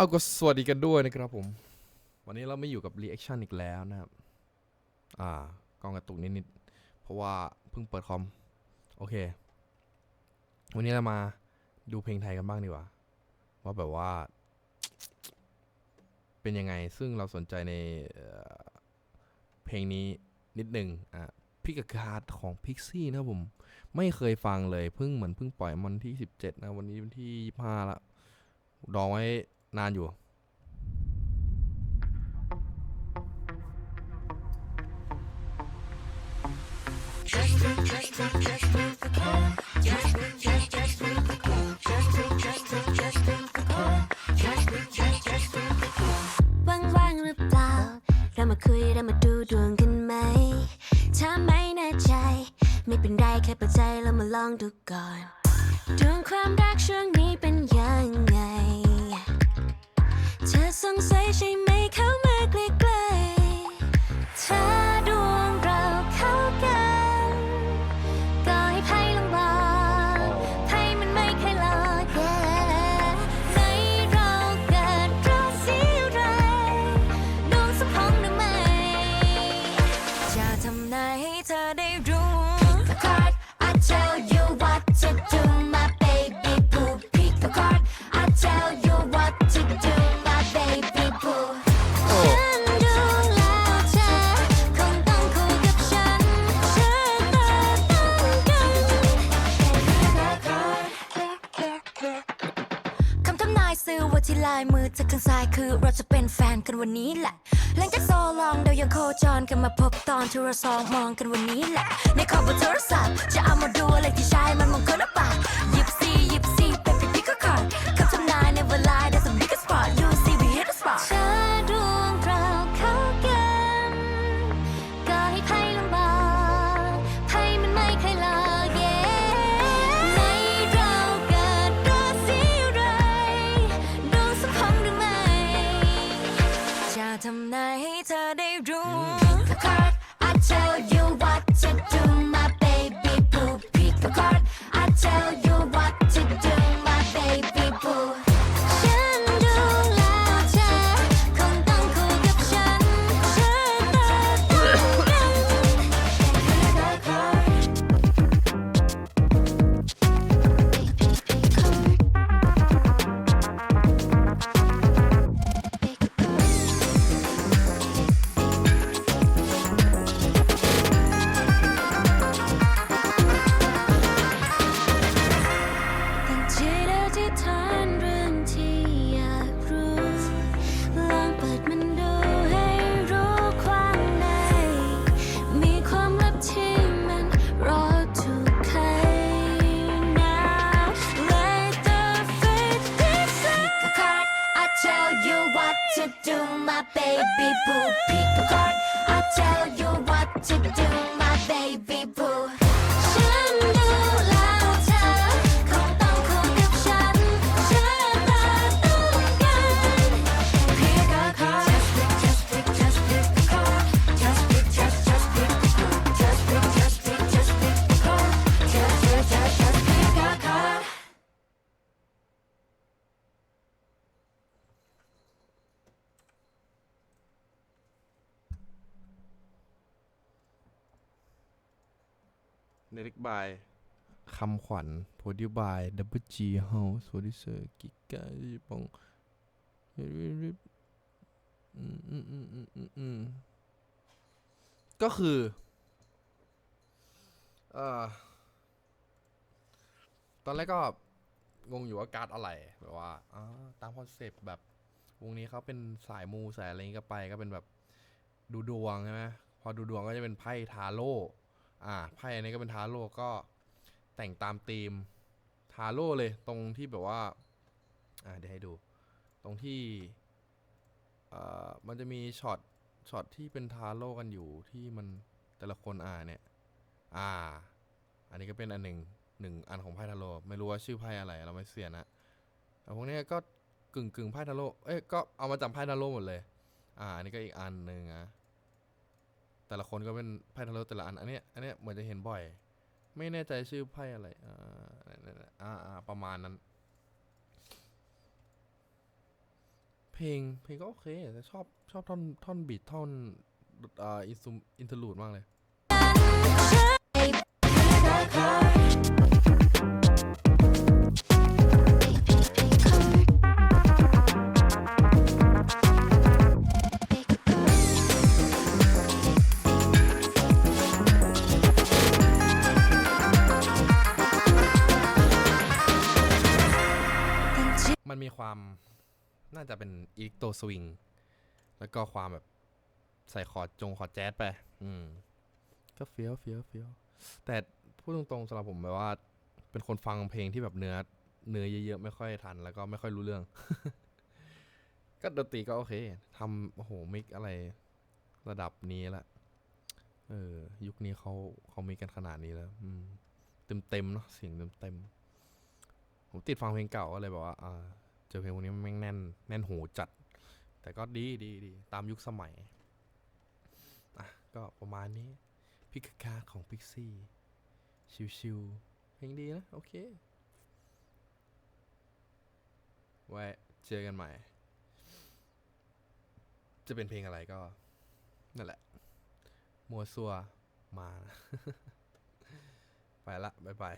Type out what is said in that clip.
เอาก็สวัสดีกันด้วยนะครับผม วันนี้เราไม่อยู่กับรีแอคชั่นอีกแล้วนะครับ อ่ากล้องกระตุกนิดๆเพราะว่าเพิ่งเปิดคอม โอเค วันนี้เรามาดูเพลงไทยกันบ้างดีกว่า ว่าแบบว่า เป็นยังไงซึ่งเราสนใจในเเพลงนี้นิดหนึ่งอะพิกการ์ดของพิกซี่นะครับผม ไม่เคยฟังเลยเพิ่งเหมือนเพิ่งปล่อยมันที่ 17 นะ วันนี้วันที่ 25ละดองไว้ นานอยู่ ว่างๆหรือเปล่า เรามาคุยเรามาดูดวงกันไหม ถ้าไม่แน่ใจ ไม่เป็นไรแค่เปิดใจเรามาลองดูก่อน ดวงความรักช่วงนี้เป็นยังไง เธอาที่ลายมือเธอข้างซ้ายคือเราจะเป็นแฟนกันวันนี้แหละ หลังจากโซลองเรายังโคจรกันมาพบตอนที่เราสองมองกันวันนี้แหละ ในคอมพิวเตอร์ศัพท์จะเอามาดูอะไรที่ใช้มันมงคลหรือเปล่าหยิบซีหยิบซีเป็นพิพิกคาร์คำทำนายในเวลา baby boo. Pick a card. I tell you what to do my baby boo เนริกบายคำขวัญโพดิบายดับเบิลจีเฮาส์โซดิเซอร์กิกาจิปองอืมอืมอืมอืมอืมอืมอืมก็คือเอ่อตอนแรกก็งงอยู่ว่าการ์ดอะไรแบบว่าอ่าตามคอนเซปต์แบบวงนี้เขาเป็นสายมูสายอะไรอย่างงี้ก็ไปก็เป็นแบบดูดวงใช่ไหมพอดูดวงก็จะเป็นไพ่ทาโร่ อ่าไพ่อันนี้ก็เป็นทาโร่ก็แต่งตามธีมทาโร่เลยตรงที่แบบว่า อ่าเดี๋ยวให้ดู ตรงที่เอ่อมันจะมีช็อตช็อตที่เป็นทาโร่กันอยู่ที่มันแต่ละคนอ่าเนี่ย อ่า อันนี้ก็เป็นอันหนึ่งหนึ่งอันของไพ่ทาโร่ไม่รู้ว่าชื่อไพ่อะไรเราไม่เสียนะแต่พวกนี้ก็กึ่งกึ่งไพ่ทาโร่เอ้ยก็เอามาจากไพ่ทาโร่หมดเลย อ่าอันนี้ก็อีกอันหนึ่งอะ แต่ละคนก็เป็นไพ่ทาโร่แต่ละอันอันเนี้ยอันเนี้ยเหมือนจะเห็นบ่อย ไม่แน่ใจชื่อไพ่อะไรอ่าอ่าประมาณนั้น เพลงเพลงก็โอเคแต่ชอบชอบท่อนท่อนบีทท่อนอ่าอินซูอินเทอร์ลูดมากเลย มันมีความน่าจะเป็นอีกโตสวิงแล้วก็ความแบบใส่คอร์ดจงคอร์ดแจ๊สไป อืม ก็เฟี้ยวเฟี้ยวเฟี้ยวแต่พูดตรงๆสำหรับผมแบบว่า เป็นคนฟังเพลงที่แบบเนื้อ เนื้อเยอะๆ ไม่ค่อยทัน แล้วก็ไม่ค่อยรู้เรื่อง ก็ดนตรีก็โอเคทำโอ้โหมิกอะไร ระดับนี้ละเออ ยุคนี้เขาเขามีกันขนาดนี้แล้ว อืม เต็มเนาะเสียงเต็มๆ ผมติดฟังเพลงเก่าก็เลยแบบว่าอ่าเจอเพลงพวกนี้แม่งแน่นแน่นหูจัด แต่ก็ดีดีดีตามยุคสมัยอะก็ประมาณนี้พิกคาของพิกซี่ชิวๆเพลงดีนะ โอเค ไว้เจอกันใหม่ จะเป็นเพลงอะไรก็ นั่นแหละ มัวซัวมานะไปละ บ๊ายบาย